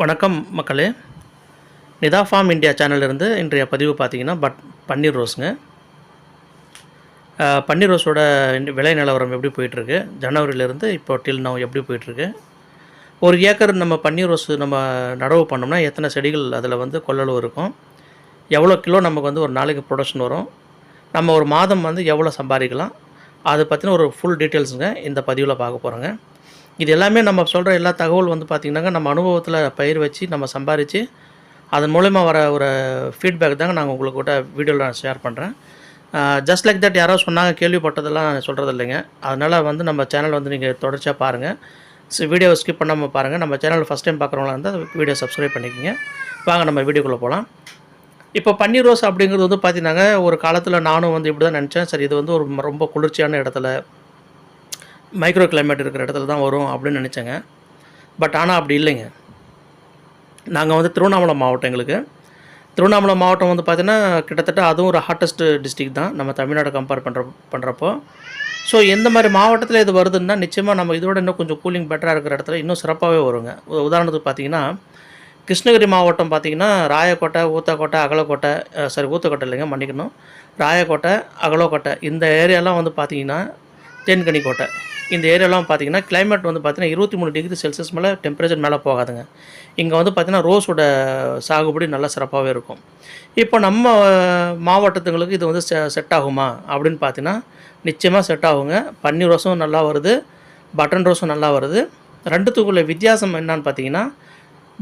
வணக்கம் மக்களே. Nita form India சேனலிருந்து இன்றைய பதிவு பார்த்தீங்கன்னா பட் பன்னீர் ரோஸுங்க. பன்னீர் ரோஸோட விலை நிலவரம் எப்படி போயிட்டுருக்கு? ஜனவரியிலேருந்து இப்போ டில் நவ் எப்படி போயிட்டுருக்கு? ஒரு ஏக்கர் நம்ம பன்னீர் ரோஸ் நம்ம நடவு பண்ணோம்னா எத்தனை செடிகள் அதில் வந்து கொள்ளளவு இருக்கும்? எவ்வளோ கிலோ நமக்கு வந்து ஒரு நாளைக்கு ப்ரொடக்ஷன் வரும்? நம்ம ஒரு மாதம் வந்து எவ்வளோ சம்பாதிக்கலாம்? அதை பற்றின ஒரு ஃபுல் டீட்டெயில்ஸுங்க இந்த பதிவில் பார்க்க போகிறோங்க இது எல்லாமே நம்ம சொல்கிற எல்லா தகவல் வந்து பார்த்திங்கனாக்கா நம்ம அனுபவத்தில் பயிர் வச்சு நம்ம சம்பாரித்து அதன் மூலயமா வர ஒரு ஃபீட்பேக் தாங்க நாங்கள் உங்களுக்கு கூட வீடியோவில் நான் ஷேர் பண்ணுறேன் ஜஸ்ட் லைக் தட் யாரோ சொன்னாங்க கேள்விப்பட்டதெல்லாம் நான் சொல்கிறது இல்லைங்க. அதனால் வந்து நம்ம சேனல் வந்து நீங்கள் தொடர்ச்சியாக பாருங்கள் ஸோ வீடியோவை ஸ்கிப் பண்ணாமல் பாருங்கள் நம்ம சேனல் ஃபஸ்ட் டைம் பார்க்குறவங்களா இருந்தால் வீடியோ சப்ஸ்கிரைப் பண்ணிக்கோங்க. வாங்க நம்ம வீடியோக்குள்ளே போகலாம் இப்போ பன்னீர் ரோஸ் அப்படிங்கிறது வந்து பார்த்தீங்கன்னாங்க ஒரு காலத்தில் நானும் வந்து இப்படி தான் நினச்சேன். சரி இது வந்து ஒரு ரொம்ப குளிர்ச்சியான இடத்துல மைக்ரோ கிளைமேட் இருக்கிற இடத்துல தான் வரும் அப்படின்னு நினச்சேங்க. பட் ஆனால் அப்படி இல்லைங்க. நாங்கள் வந்து திருவண்ணாமலை மாவட்டம் எங்களுக்கு. திருவண்ணாமலை மாவட்டம் வந்து பார்த்திங்கன்னா கிட்டத்தட்ட அதுவும் ஒரு ஹாட்டஸ்ட் டிஸ்ட்ரிக் தான். நம்ம தமிழ்நாடு கம்பேர் பண்ணுற பண்ணுறப்போ ஸோ எந்த மாதிரி மாவட்டத்தில் இது வருதுன்னா நிச்சயமாக நம்ம இதோட இன்னும் கொஞ்சம் கூலிங் பெட்டராக இருக்கிற இடத்துல இன்னும் சிறப்பாகவே வருங்க. உதாரணத்துக்கு பார்த்தீங்கன்னா கிருஷ்ணகிரி மாவட்டம் பார்த்தீங்கன்னா ராயக்கோட்டை ஊத்தக்கோட்டை அகலக்கோட்டை சாரி ஊத்தக்கோட்டை இல்லைங்க மன்னிக்கணும். ராயக்கோட்டை அகலக்கோட்டை இந்த ஏரியாலாம் வந்து பார்த்தீங்கன்னா தேன்கனி கோட்டை. இந்த ஏரியாலாம் பார்த்தீங்கன்னா கிளைமேட் வந்து பார்த்திங்கன்னா இருபத்தி மூணு டிகிரி செல்சியஸ் மேலே டெம்பரேச்சர் மேலே போகாதுங்க. இங்கே வந்து பார்த்திங்கன்னா ரோஸோட சாகுபடி நல்லா சிறப்பாகவே இருக்கும். இப்போ நம்ம மாவட்டத்துங்களுக்கு இது வந்து செட் ஆகுமா? அப்படின்னு பார்த்தீங்கன்னா நிச்சயமாக செட் ஆகுங்க. பன்னீர் ரோஸும் நல்லா வருது. பட்டன் ரோஸும் நல்லா வருது. ரெண்டுத்துக்குள்ள வித்தியாசம் என்னான்னு பார்த்தீங்கன்னா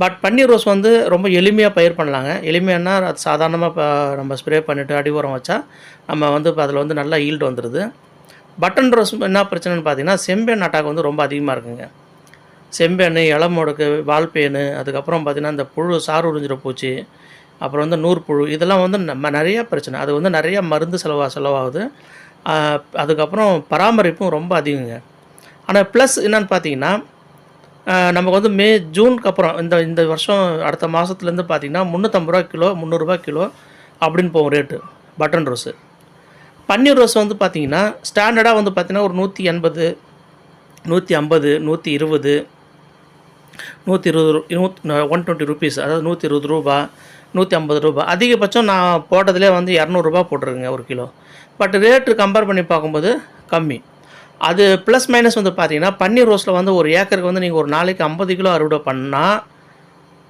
பட் பன்னீர் ரோஸ் வந்து ரொம்ப எளிமையாக பயிர் பண்ணலாங்க. எளிமையானா அது சாதாரணமாக இப்போ நம்ம ஸ்ப்ரே பண்ணிவிட்டு அடி உரம் வச்சா நம்ம வந்து அதில் வந்து நல்லா ஈல்டு வந்துடுது பட்டன் ரோஸ் என்ன பிரச்சனைன்னு பார்த்தீங்கன்னா செம்பேன் அட்டாக் வந்து ரொம்ப அதிகமாக இருக்குங்க. செம்பேனு இளமுடுக்கு வால்பேனு அதுக்கப்புறம் பார்த்திங்கன்னா இந்த புழு சாறு உறிஞ்சிட பூச்சி அப்புறம் வந்து நூற்புழு இதெல்லாம் வந்து நம்ம நிறைய பிரச்சனை. அது வந்து நிறையா மருந்து செலவா செலவாகுது. அதுக்கப்புறம் பராமரிப்பும் ரொம்ப அதிகங்க. ஆனால் ப்ளஸ் என்னென்னு பார்த்தீங்கன்னா நமக்கு வந்து மே ஜூனுக்கு அப்புறம் இந்த இந்த வருஷம் அடுத்த மாதத்துலேருந்து பார்த்தீங்கன்னா முந்நூற்றம்பது ரூபா கிலோ முந்நூறுரூவா கிலோ அப்படின்னு போகும் ரேட்டு பட்டன் ரோஸு. பன்னீர் ரோஸ் வந்து பார்த்திங்கன்னா ஸ்டாண்டர்டாக வந்து பார்த்தீங்கன்னா ஒரு நூற்றி எண்பது நூற்றி ஐம்பது நூற்றி இருபது நூற்றி இருபது ஒன் டுவெண்ட்டி ருபீஸ் அதாவது நூற்றி இருபது ரூபா நூற்றி ஐம்பது ரூபா. அதிகபட்சம் நான் போட்டதுலேயே வந்து இரநூறுபா போட்டிருக்கேங்க ஒரு கிலோ. பட் ரேட்டு கம்பேர் பண்ணி பார்க்கும்போது கம்மி. அது ப்ளஸ் மைனஸ் வந்து பார்த்தீங்கன்னா பன்னீர் ரோஸில் வந்து ஒரு ஏக்கருக்கு வந்து நீங்கள் ஒரு நாளைக்கு ஐம்பது கிலோ அறுவடை பண்ணால்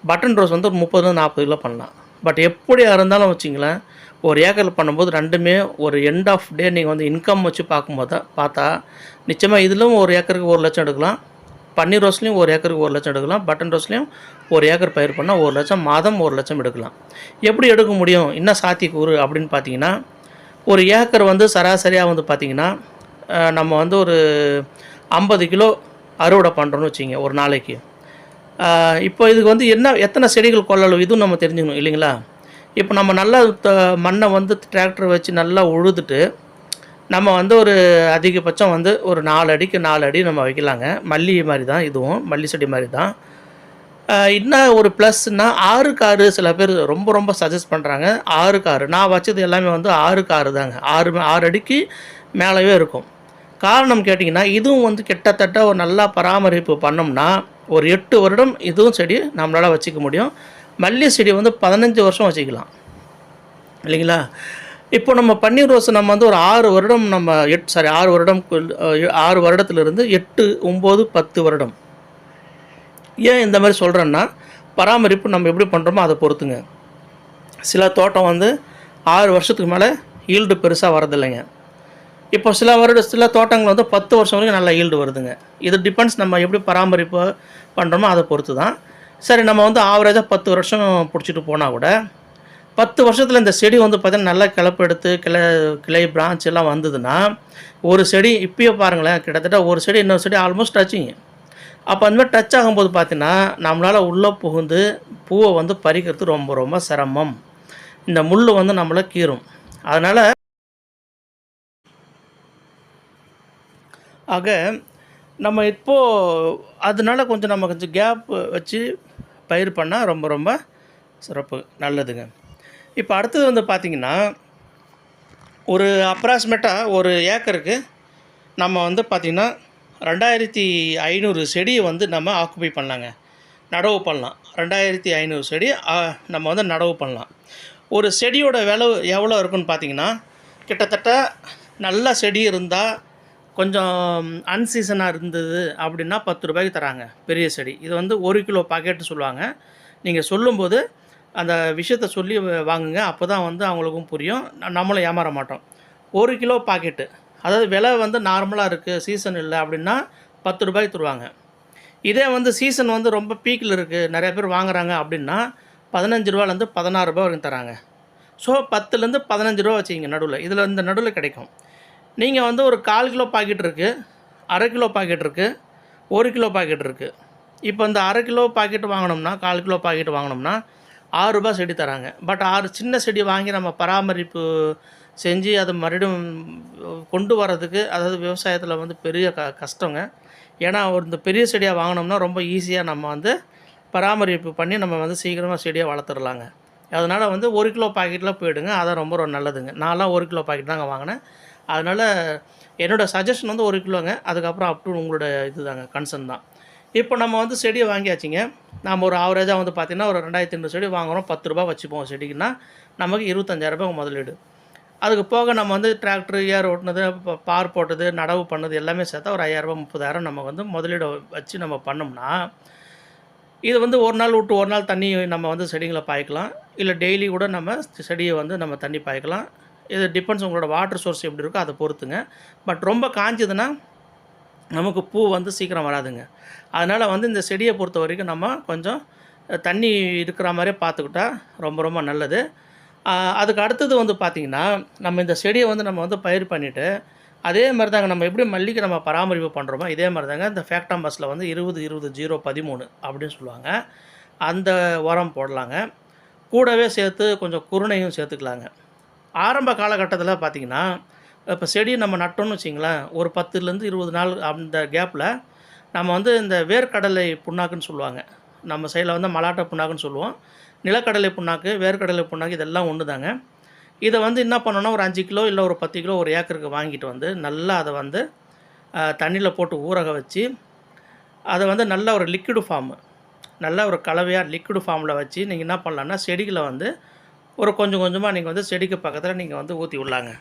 பட்டன் ரோஸ் வந்து ஒரு முப்பதுலேருந்து நாற்பது கிலோ பண்ணலாம். பட் எப்படியா இருந்தாலும் வச்சிங்களேன் ஒரு ஏக்கரில் பண்ணும்போது ரெண்டுமே ஒரு எண்ட் ஆஃப் டே நீங்கள் வந்து இன்கம் வச்சு பார்க்கும்போது தான் பார்த்தா நிச்சயமாக இதிலும் ஒரு ஏக்கருக்கு ஒரு லட்சம் எடுக்கலாம். பன்னீர் ரோஸ்லேயும் ஒரு ஏக்கருக்கு ஒரு லட்சம் எடுக்கலாம். பட்டன் ரோஸ்லேயும் ஒரு ஏக்கர் பயிர் பண்ணால் ஒரு லட்சம் மாதம் ஒரு லட்சம் எடுக்கலாம். எப்படி எடுக்க முடியும்? என்ன சாத்தியக்கூறு அப்படின்னு பார்த்தீங்கன்னா ஒரு ஏக்கர் வந்து சராசரியாக வந்து பார்த்தீங்கன்னா நம்ம வந்து ஒரு ஐம்பது கிலோ அறுவடை பண்ணுறோன்னு வச்சிங்க ஒரு நாளைக்கு. இப்போ இதுக்கு வந்து என்ன எத்தனை செடிகள் கொள்ளளவு? இதுவும் நம்ம தெரிஞ்சுக்கணும் இல்லைங்களா? இப்போ நம்ம நல்லா த- மண்ணை வந்து டிராக்டர் வச்சு நல்லா உழுதுட்டு நம்ம வந்து ஒரு அதிகபட்சம் வந்து ஒரு நாலு அடிக்கு நாலு அடி நம்ம வைக்கலாங்க. மல்லி மாதிரி தான் இதுவும் மல்லி செடி மாதிரி தான் இன்னும் என்ன ஒரு ப்ளஸ்னால் ஆறு காரு சில பேர் ரொம்ப ரொம்ப சஜஸ்ட் பண்ணுறாங்க ஆறு காரு. நான் வச்சது எல்லாமே வந்து ஆறு காரு தாங்க. ஆறு ஆறு அடிக்கு மேலவே இருக்கும். காரணம் கேட்டிங்கன்னா இதுவும் வந்து கிட்டத்தட்ட ஒரு நல்லா பராமரிப்பு பண்ணோம்னா ஒரு எட்டு வருடம் இதுவும் செடி நம்மளால் வச்சுக்க முடியும். மல்லி செடி வந்து பதினஞ்சு வருஷம் வச்சுக்கலாம். இல்லைங்களா? இப்போ நம்ம பன்னீர் ரோஸ் நம்ம வந்து ஒரு ஆறு வருடம் நம்ம எட் சாரி ஆறு வருடம் ஆறு வருடத்துலேருந்து எட்டு ஒம்பது பத்து வருடம். ஏன் இந்த மாதிரி சொல்கிறேன்னா பராமரிப்பு நம்ம எப்படி பண்ணுறோமோ அதை பொறுத்துங்க. சில தோட்டம் வந்து ஆறு வருஷத்துக்கு மேலே ஈல்டு பெருசாக வரதில்லைங்க. இப்போ சில வருட சில தோட்டங்கள் வந்து பத்து வருஷம் வரைக்கும் நல்லா ஈல்டு வருதுங்க. இது டிபெண்ட்ஸ் நம்ம எப்படி பராமரிப்பு பண்ணுறோமோ அதை பொறுத்து தான் சரி நம்ம வந்து ஆவரேஜாக பத்து வருஷம் பிடிச்சிட்டு போனால் கூட பத்து வருஷத்தில் இந்த செடி வந்து பார்த்தீங்கன்னா நல்லா கிளப்பெடுத்து கிளை கிளை பிரான்ச் எல்லாம் வந்ததுன்னா ஒரு செடி இப்பயே பாருங்களேன் கிட்டத்தட்ட ஒரு செடி இன்னொரு செடி ஆல்மோஸ்ட் டச்சிங்க அப்போ அந்த மாதிரி டச் ஆகும்போது பார்த்தீங்கன்னா நம்மளால் உள்ளே புகுந்து பூவை வந்து பறிக்கிறது ரொம்ப ரொம்ப சிரமம். இந்த முள் வந்து நம்மளை கீறும். அதனால் ஆக நம்ம இப்போது அதனால கொஞ்சம் நம்ம கொஞ்சம் கேப் வச்சு பயிர் பண்ணால் ரொம்ப ரொம்ப சிறப்பு நல்லதுங்க. இப்போ அடுத்தது வந்து பார்த்திங்கன்னா ஒரு அப்ராக்சிமேட்டாக ஒரு ஏக்கருக்கு நம்ம வந்து பார்த்திங்கன்னா ரெண்டாயிரத்தி ஐநூறு செடியை வந்து நம்ம ஆக்குபை பண்ணலாங்க. நடவு பண்ணலாம். ரெண்டாயிரத்தி ஐநூறு செடி நம்ம வந்து நடவு பண்ணலாம். ஒரு செடியோட விலை எவ்வளோ இருக்குன்னு பார்த்தீங்கன்னா கிட்டத்தட்ட நல்ல செடி இருந்தால் கொஞ்சம் அன்சீசனாக இருந்தது அப்படின்னா பத்து ரூபாய்க்கு தராங்க பெரிய செடி. இது வந்து ஒரு கிலோ பாக்கெட்டு சொல்லுவாங்க. நீங்கள் சொல்லும்போது அந்த விஷயத்த சொல்லி வாங்குங்க அப்போ தான் வந்து அவங்களுக்கும் புரியும். நம்மளும் ஏமாற மாட்டோம். ஒரு கிலோ பாக்கெட்டு அதாவது விலை வந்து நார்மலாக இருக்குது சீசன் இல்லை அப்படின்னா பத்து ரூபாய்க்கு தருவாங்க. இதே வந்து சீசன் வந்து ரொம்ப பீக்கில் இருக்குது நிறைய பேர் வாங்குறாங்க அப்படின்னா பதினஞ்சு ரூபாலேருந்து பதினாறு ரூபா வரைக்கும் தராங்க. ஸோ பத்துலேருந்து பதினஞ்சு ரூபா வச்சுக்கிங்க நடுவில். இதில் இந்த நடுவில் கிடைக்கும். நீங்கள் வந்து ஒரு கால் கிலோ பாக்கெட் இருக்குது அரை கிலோ பாக்கெட் இருக்குது ஒரு கிலோ பாக்கெட் இருக்குது இப்போ இந்த அரை கிலோ பாக்கெட் வாங்கினோம்னா கால் கிலோ பாக்கெட் வாங்கினோம்னா ஆறு ரூபாய் செடி தராங்க. பட் ஆறு சின்ன செடி வாங்கி நம்ம பராமரிப்பு செஞ்சு அதை மறுபடியும் கொண்டு வரதுக்கு அதாவது விவசாயத்தில் வந்து பெரிய க கஷ்டங்க. ஏன்னா ஒரு இந்த பெரிய செடியாக வாங்கினோம்னா ரொம்ப ஈஸியாக நம்ம வந்து பராமரிப்பு பண்ணி நம்ம வந்து சீக்கிரமாக செடியை வளர்த்துடலாங்க. அதனால் வந்து ஒரு கிலோ பாக்கெட்டில் போயிடுங்க. அதான் ரொம்ப ரொம்ப நல்லதுங்க. நான்லாம் ஒரு கிலோ பாக்கெட் தாங்க வாங்கினேன். அதனால் என்னோடய சஜஷன் வந்து ஒரு கிலோங்க. அதுக்கப்புறம் அப் டு உங்களோட இது தாங்க கன்சர்ன் தான். இப்போ நம்ம வந்து செடியை வாங்கியாச்சுங்க. நம்ம ஒரு ஆவரேஜாக வந்து பார்த்திங்கன்னா ஒரு ரெண்டாயிரத்தி ஐநூறு செடி வாங்குகிறோம் பத்து ரூபா வச்சுப்போம் செடிக்குன்னா நமக்கு இருபத்தஞ்சாயிரரூபா ரூபாய் முதலீடு. அதுக்கு போக நம்ம வந்து டிராக்டர் ஏர் ஓட்டினது பார் போட்டது நடவு பண்ணது எல்லாமே சேர்த்தா ஒரு ஐயாயிரரூபா முப்பதாயிரம் நம்ம வந்து முதலீடு வச்சு நம்ம பண்ணோம்னா இது வந்து ஒரு நாள் விட்டு ஒரு நாள் தண்ணி நம்ம வந்து செடிங்களை பாய்க்கலாம். இல்லை டெய்லி கூட நம்ம செடியை வந்து நம்ம தண்ணி பாய்க்கலாம். இது டிபெண்ட்ஸ் உங்களோட வாட்டர் சோர்ஸ் எப்படி இருக்கோ அதை பொறுத்துங்க. பட் ரொம்ப காஞ்சதுன்னா நமக்கு பூ வந்து சீக்கிரம் வராதுங்க. அதனால் வந்து இந்த செடியை பொறுத்த வரைக்கும் நம்ம கொஞ்சம் தண்ணி இருக்கிற மாதிரியே பார்த்துக்கிட்டா ரொம்ப ரொம்ப நல்லது. அதுக்கு அடுத்தது வந்து பார்த்திங்கன்னா நம்ம இந்த செடியை வந்து நம்ம வந்து பயிர் பண்ணிவிட்டு அதே மாதிரி தாங்க நம்ம எப்படி மல்லிகை நம்ம பராமரிப்பு பண்ணுறோமோ இதே மாதிரி தாங்க இந்த ஃபேக்டாம்பஸில் வந்து இருபது இருபது ஜீரோ பதிமூணு அப்படின்னு சொல்லுவாங்க. அந்த உரம் போடலாங்க. கூடவே சேர்த்து கொஞ்சம் குருணையும் சேர்த்துக்கலாங்க. ஆரம்ப காலகட்டத்தில் பார்த்திங்கன்னா இப்போ செடி நம்ம நட்டோம்னு வச்சிங்களேன் ஒரு பத்துலேருந்து இருபது நாள் அந்த கேப்பில் நம்ம வந்து இந்த வேர்க்கடலை புண்ணாக்குன்னு சொல்லுவாங்க. நம்ம சைடில் வந்து மலாட்டை புண்ணாக்குன்னு சொல்லுவோம். நிலக்கடலை புண்ணாக்கு வேர்க்கடலை புண்ணாக்கு இதெல்லாம் ஒன்று தாங்க இதை வந்து என்ன பண்ணோன்னா ஒரு அஞ்சு கிலோ இல்லை ஒரு பத்து கிலோ ஒரு ஏக்கருக்கு வாங்கிட்டு வந்து நல்லா அதை வந்து தண்ணியில் போட்டு ஊறக வச்சு அதை வந்து நல்ல ஒரு லிக்விடு ஃபார்மு நல்ல ஒரு கலவையாக லிக்விடு ஃபார்மில் வச்சு நீங்கள் என்ன பண்ணலான்னா செடிகளை வந்து ஒரு கொஞ்சம் கொஞ்சமாக நீங்கள் வந்து செடிக்கு பக்கத்தில் நீங்கள் வந்து ஊற்றி விடலாங்க.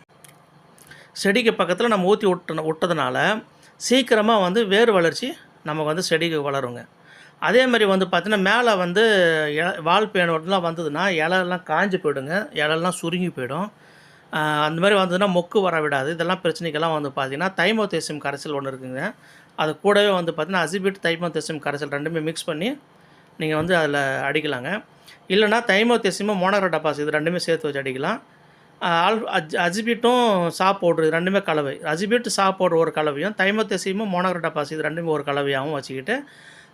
செடிக்கு பக்கத்தில் நம்ம ஊற்றி விட்டு விட்டதுனால சீக்கிரமாக வந்து வேர் வளர்ச்சி நமக்கு வந்து செடிக்கு வளருங்க. அதே மாதிரி வந்து பார்த்திங்கன்னா மேலே வந்து இல- வால் பேனோடலாம் வந்ததுன்னா இலெல்லாம் காஞ்சி போயிடுங்க. இலெல்லாம் சுருங்கி போயிடும். அந்த மாதிரி வந்ததுன்னா மொக்கு வர விடாது. இதெல்லாம் பிரச்சனைக்கெல்லாம் வந்து பார்த்தீங்கன்னா தைமோதேசியம் கரைசல் ஒன்று இருக்குங்க. அது கூடவே வந்து பார்த்திங்கன்னா அசிபிட் தைமோத்தேசியம் கரைசல் ரெண்டுமே மிக்ஸ் பண்ணி நீங்கள் வந்து அதில் அடிக்கலாங்க. இல்லைனா தைமோதேசியமும் மோனோக்ரோடபாஸ் இது ரெண்டுமே சேர்த்து வச்சு அடிக்கலாம். ஆல் அஜ் அஜிபிட்டும் சா பவுட்ரு இது ரெண்டுமே கலவை. அஜிபிட் சா பவுடர் ஒரு கலவையும் தைமோதேசியமும் மோனோக்ரோடபாஸ் இது ரெண்டுமே ஒரு கலவையாகவும் வச்சுக்கிட்டு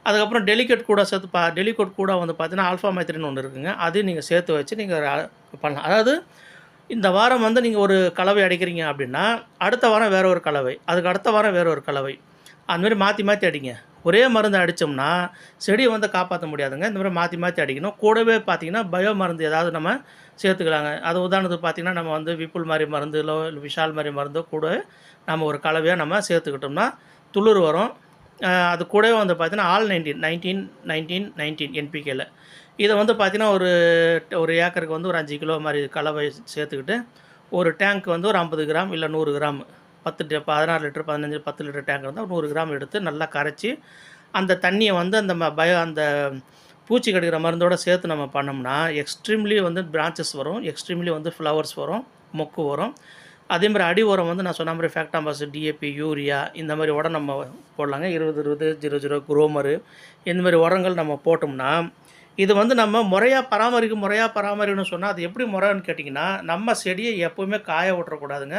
அதுக்கப்புறம் டெலிகேட் கூட சேர்த்து பா டெலிகேட் கூட வந்து பார்த்தீங்கன்னா ஆல்ஃபா மைத்ரின் ஒன்று இருக்குங்க. அதையும் நீங்கள் சேர்த்து வச்சு நீங்கள் பண்ணலாம். அதாவது இந்த வாரம் வந்து நீங்கள் ஒரு கலவை அடிக்கிறீங்க அப்படின்னா அடுத்த வாரம் வேற ஒரு கலவை. அதுக்கு அடுத்த வாரம் வேறு ஒரு கலவை. அதுமாரி மாற்றி மாற்றி அடிங்க. ஒரே மருந்து அடித்தோம்னா செடியை வந்து காப்பாற்ற முடியாதுங்க. இந்த மாதிரி மாற்றி மாற்றி அடிக்கணும். கூடவே பார்த்தீங்கன்னா பயோ மருந்து ஏதாவது நம்ம சேர்த்துக்கலாங்க. அது உதாரணத்துக்கு பார்த்தீங்கன்னா நம்ம வந்து விப்புல் மாதிரி மருந்துலோ இல்லை விஷால் மாதிரி மருந்தோ கூட நம்ம ஒரு கலவையாக நம்ம சேர்த்துக்கிட்டோம்னா துளிர் வரும். அது கூடவே வந்து பார்த்திங்கன்னா all nineteen nineteen nineteen nineteen என்பிகேல இதை வந்து பார்த்தீங்கன்னா ஒரு ஒரு ஏக்கருக்கு வந்து ஒரு அஞ்சு கிலோ மாதிரி கலவை சேர்த்துக்கிட்டு ஒரு டேங்க் வந்து ஒரு ஐம்பது கிராம் இல்லை நூறு கிராம் பத்து பதினாறு லிட்டர் பதினஞ்சு பத்து லிட்டர் டேங்க் இருந்தால் நூறு கிராம் எடுத்து நல்லா கரைச்சி அந்த தண்ணியை வந்து அந்த ம- பயோ அந்த பூச்சி கடிக்கிற மருந்தோடு சேர்த்து நம்ம பண்ணோம்னா எக்ஸ்ட்ரீம்லி வந்து பிரான்ச்சஸ் வரும் எக்ஸ்ட்ரீம்லி வந்து ஃப்ளவர்ஸ் வரும் மொக்கு வரும். அதே மாதிரி அடி உரம் வந்து நான் சொன்ன மாதிரி ஃபேக்டாம்பாஸ் டிஏபி யூரியா இந்த மாதிரி உரம் நம்ம போடலாங்க. இருபது இருபது ஜீரோ ஜீரோ குரோமரு இந்த மாதிரி உரங்கள் நம்ம போட்டோம்னா இது வந்து நம்ம முறையாக பராமரிக்க முறையாக பராமரிக்கணும்னு சொன்னால் அது எப்படி முறைன்னு கேட்டிங்கன்னா நம்ம செடியை எப்போவுமே காய விட்டுறக்கூடாதுங்க.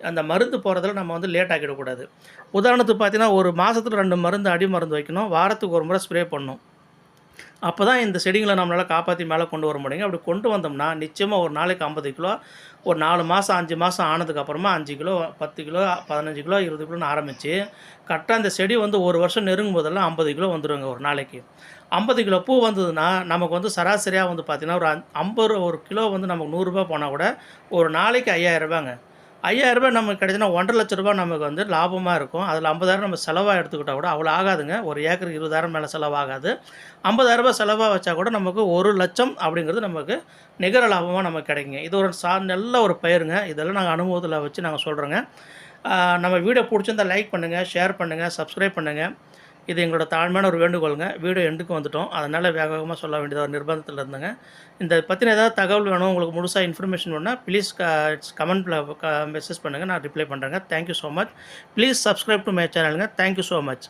அந்த மருந்து போகிறதுல நம்ம வந்து லேட் ஆக்கிடக்கூடாது. உதாரணத்துக்கு பார்த்தீங்கன்னா ஒரு மாதத்தில் ரெண்டு மருந்து அடி மருந்து வைக்கணும். வாரத்துக்கு ஒரு முறை ஸ்ப்ரே பண்ணணும். அப்போ தான் இந்த செடிங்களை நம்மளால் காப்பாற்றி மேலே கொண்டு வர முடியுங்க. அப்படி கொண்டு வந்தோம்னா நிச்சயமாக ஒரு நாளைக்கு ஐம்பது கிலோ ஒரு நாலு மாதம் அஞ்சு மாதம் ஆனதுக்கப்புறமா அஞ்சு கிலோ பத்து கிலோ பதினஞ்சு கிலோ இருபது கிலோன்னு ஆரம்பித்து கரெக்டாக அந்த செடி வந்து ஒரு வருஷம் நெருங்கும் போதெல்லாம் ஐம்பது கிலோ வந்துடுங்க ஒரு நாளைக்கு. ஐம்பது கிலோ பூ வந்ததுன்னா நமக்கு வந்து சராசரியாக வந்து பார்த்திங்கன்னா ஒரு ஐம்பது ரூபா ஒரு கிலோ வந்து நமக்கு நூறுரூபா போனால் கூட ஒரு நாளைக்கு ஐயாயிரம் ரூபாங்க ஐயாயிரம் ரூபாய் நமக்கு கிடைச்சுன்னா ஒன்றரை லட்ச ரூபாய் நமக்கு வந்து லாபமாக இருக்கும். அதில் ஐம்பதாயிரம் நம்ம செலவாக எடுத்துக்கிட்டால் கூட அவ்வளோ ஆகாதுங்க. ஒரு ஏக்கருக்கு இருபதாயிரம் மேலே செலவாகாது. ஐம்பதாயிரம் ரூபாய் செலவாக வச்சா கூட நமக்கு ஒரு லட்சம் அப்படிங்கிறது நமக்கு நிகர லாபமாக நமக்கு கிடைக்குங்க. இது ஒரு சா நல்ல ஒரு பயிருங்க. இதெல்லாம் நாங்கள் அனுபவத்தில் வச்சு நாங்கள் சொல்கிறோங்க நம்ம வீடியோ பிடிச்சிருந்தா லைக் பண்ணுங்கள் ஷேர் பண்ணுங்கள் சப்ஸ்கிரைப் பண்ணுங்கள் இது எங்களோட தாழ்மையான ஒரு வேண்டுகோளுங்க. வீடியோ எண்டுக்கு வந்துட்டோம். அதனால் வேக வேகமாக சொல்ல வேண்டியதாக ஒரு நிர்பந்தத்தில் இருந்தேங்க. இந்த பற்றின ஏதாவது தகவல் வேணும் உங்களுக்கு முழுசாக இன்ஃபர்மேஷன் வேணும்னா ப்ளீஸ் கமெண்ட்டில் மெசேஜ் பண்ணுங்கள் நான் ரிப்ளை பண்ணுறேங்க thank you so much please subscribe to my சேனலுங்க thank you so much